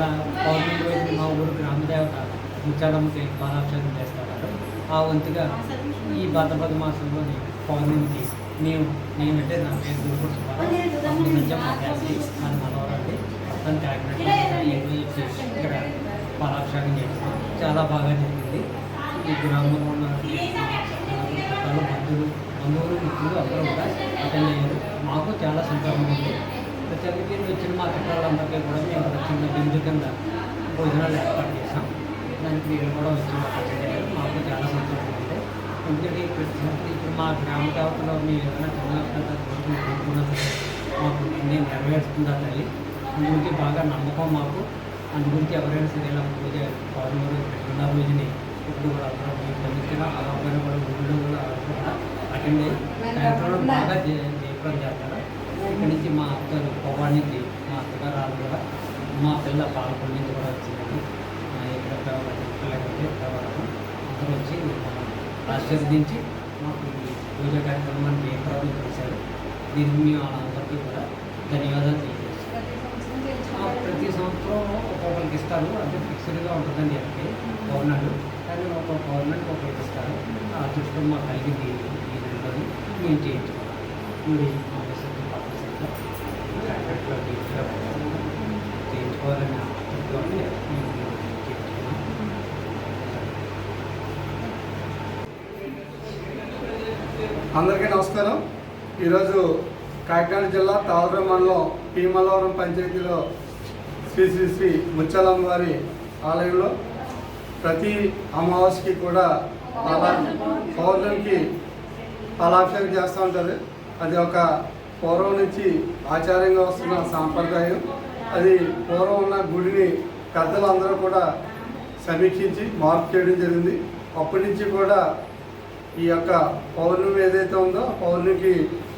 పౌర్ణమని రోజు మా ఊరు గ్రామదేవత ఉంచడమకే బాలాభిషేకం చేస్తారు. ఆ వంతుగా ఈ భద్రపద మాసంలోని పౌర్ణమికి నేను నేనంటే నా పేరు గురుకుడు సుబ్బారావు అప్పుడు నుంచి మా మన మనవరాలి తను కాకినాడ ఇక్కడ బాలాభిషేకం చేస్తాం. చాలా బాగా జరిగింది. ఈ గ్రామంలో ఉన్న బంధువులు బంధువులు మిత్రులు అందరూ కూడా అటెండ్ అయ్యారు. మాకు చాలా సంతోషంగా ఉంది. ప్రత్యేకంగా వచ్చిన మా చుట్టాలందరికీ కూడా మేము ఒక చిన్న బిందు కింద భోజనాలు ఏర్పాటు చేసాం దానికి వీళ్ళు కూడా వచ్చి మాకు చాలా సంతోషంగా ఉంది. ఎందుకంటే ఇప్పుడు ఇప్పుడు మా గ్రామ దేవతలో మేము ఏదైనా చిన్న పెద్ద కోరికలు కోరుకున్నా సరే మాకు నేను నెరవేరుస్తుందా తల్లి? అందు గురించి బాగా నమ్మకం మాకు. అందు గురించి ఎవరైనా సరే ఇలా పూజ పౌర్ణమి పెట్టుకున్న రోజుని ఇప్పుడు కూడా అందరూ మీ పండించిన అలాగే కూడా ఊళ్ళో కూడా అటెండ్ అయ్యి బాగా జయ- జయప్రదం చేస్తారు? ఇక్కడి నుంచి మా అత్తగారు పవాడ్ నుంచి మా అత్తగారు వాళ్ళు కూడా మా పిల్ల పాలకొండ నుంచి కూడా వచ్చిందండి. ఆ, ఇక్కడ పిల్లలకి అందరూ వచ్చి ఆశీర్వదించి మాకు ఈ పూజ కార్యక్రమాన్ని జయప్రదం చేశారు. దీనికి మేము అందరికీ కూడా ధన్యవాదాలు తెలియజేస్తాం ప్రతి సంవత్సరం ఒక్కొక్కరికి ఇస్తారు. అంటే ఫిక్స్డ్గా ఉంటుందండి అంటే పౌర్ణాలు కానీ ఒక్కొక్క పౌర్ణానికి ఒక్కొక్కరికి ఇస్తారు. ఆ అదృష్టం మాకు కలిగింది ఈ నెలలో మేము చేయించుకున్నాం చేయించుకోవాలని అందరికీ నమస్కారం. ఈరోజు కాకినాడ జిల్లా తావరం మండలం పీమలవరం పంచాయతీలో శ్రీ శ్రీ శ్రీ ముచ్చాలమ్మ వారి ఆలయంలో ప్రతి అమావాస్యకి కూడా పాలా పౌర్ణమికి పాలాభిషేకం చేస్తూ ఉంటుంది అది ఒక పూర్వం నుంచి ఆచార్యంగా వస్తున్న సాంప్రదాయం. అది పూర్వం ఉన్న గుడిని పెద్దలందరూ కూడా సమీక్షించి మార్పు చేయడం జరిగింది. అప్పటి నుంచి కూడా ఈ యొక్క పౌర్ణమి ఏదైతే ఉందో పౌర్ణమికి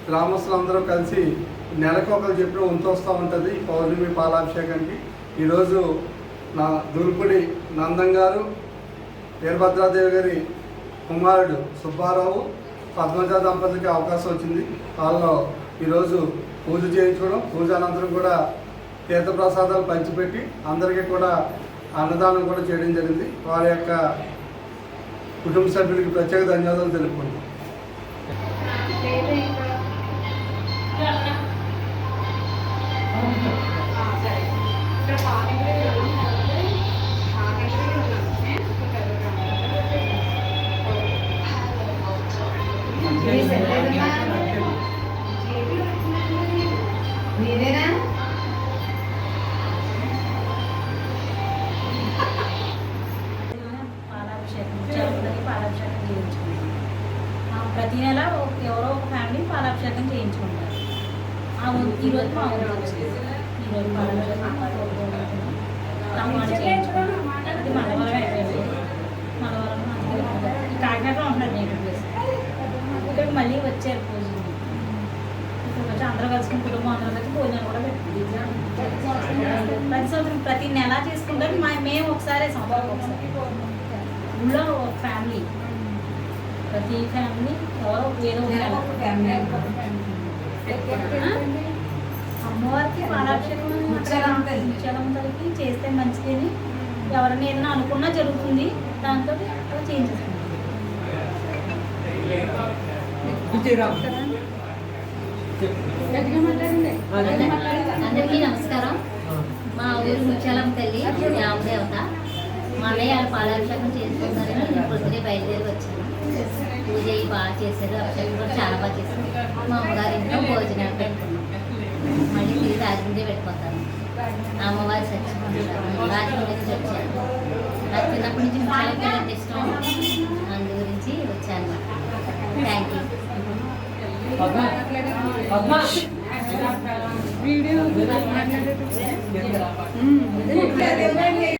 గ్రామస్తులందరూ కలిసి నెలకు ఒకరు చెప్పిన వంతు ఉంటుంది ఈ పౌర్ణమి పాలాభిషేకానికి. ఈరోజు నా దుర్పుడి నందం గారు వీరభద్రాదేవి గారి కుమారుడు సుబ్బారావు పద్మజ దంపతికి అవకాశం వచ్చింది. వాళ్ళలో ఈరోజు పూజ చేయించుకోవడం పూజ అనంతరం కూడా తీర్థప్రసాదాలు పంచిపెట్టి అందరికీ కూడా అన్నదానం కూడా చేయడం జరిగింది. వారి యొక్క కుటుంబ సభ్యులకి ప్రత్యేక ధన్యవాదాలు తెలుపుకుంటాం నేనేనా పాలాభిషేకం చెరువులకి పాలాభిషేకం చేయించుకుంటాం. ప్రతి నెల ఒక- ఎవరో ఒక ఫ్యామిలీ పాలాభిషేకం చేయించుకుంటారు. ఈరోజు ఈ రోజు మా ఊరు వచ్చింది ఈ రోజు పాలాభిషేకం మలవరం అయిపోయింది. మలవరం కాకినాడలో నేను ప్లేస్ ఇక్కడికి మళ్ళీ వచ్చారు పూజలు అందరూ కలుసుకుని కుటుంబం అందరూ కలిసి భోజనాలు కూడా పెట్టుకుంటాం. ప్రతి సంవత్సరం ప్రతి నెల చేసుకుంటారు మా మేము ఒకసారి సంవత్సరం ఒకసారి ఊళ్ళో ఒక ఫ్యామిలీ. ప్రతి ఫ్యామిలీ ఎవరో ఏదో ఫ్యామిలీ. అమ్మవారికి పాలాభిషేకం. ముత్యాలమ్మ తల్లికి చేస్తే మంచిదని ఎవరైనా ఏదైనా అనుకున్నా జరుగుతుంది. దాంతో అలా మాట్లాడండి అదే. అందరికీ నమస్కారం. మా ఊరు ముత్యాలం తల్లి రామదేవత మా అన్నయ్య వాళ్ళు పాలాభిషేకం చేసుకుంటారని నేను పొద్దునే బయలుదేరి వచ్చాను. పూజ అయ్యి బాగా చేశారు అభిషేకం కూడా చాలా బాగా చేశారు. మా అమ్మగారి ఇంట్లో భోజనాలు పెట్టుకున్నాం మళ్ళీ తిరిగి రాజమండ్రి వెళ్ళిపోతాను. అమ్మవారి సత్యం రాజమండ్రి నుంచి వచ్చాను. నాకు చిన్నప్పటి నుంచి చాలా తల్లి ఇష్టం. అందు గురించి వచ్చాను. Thank you video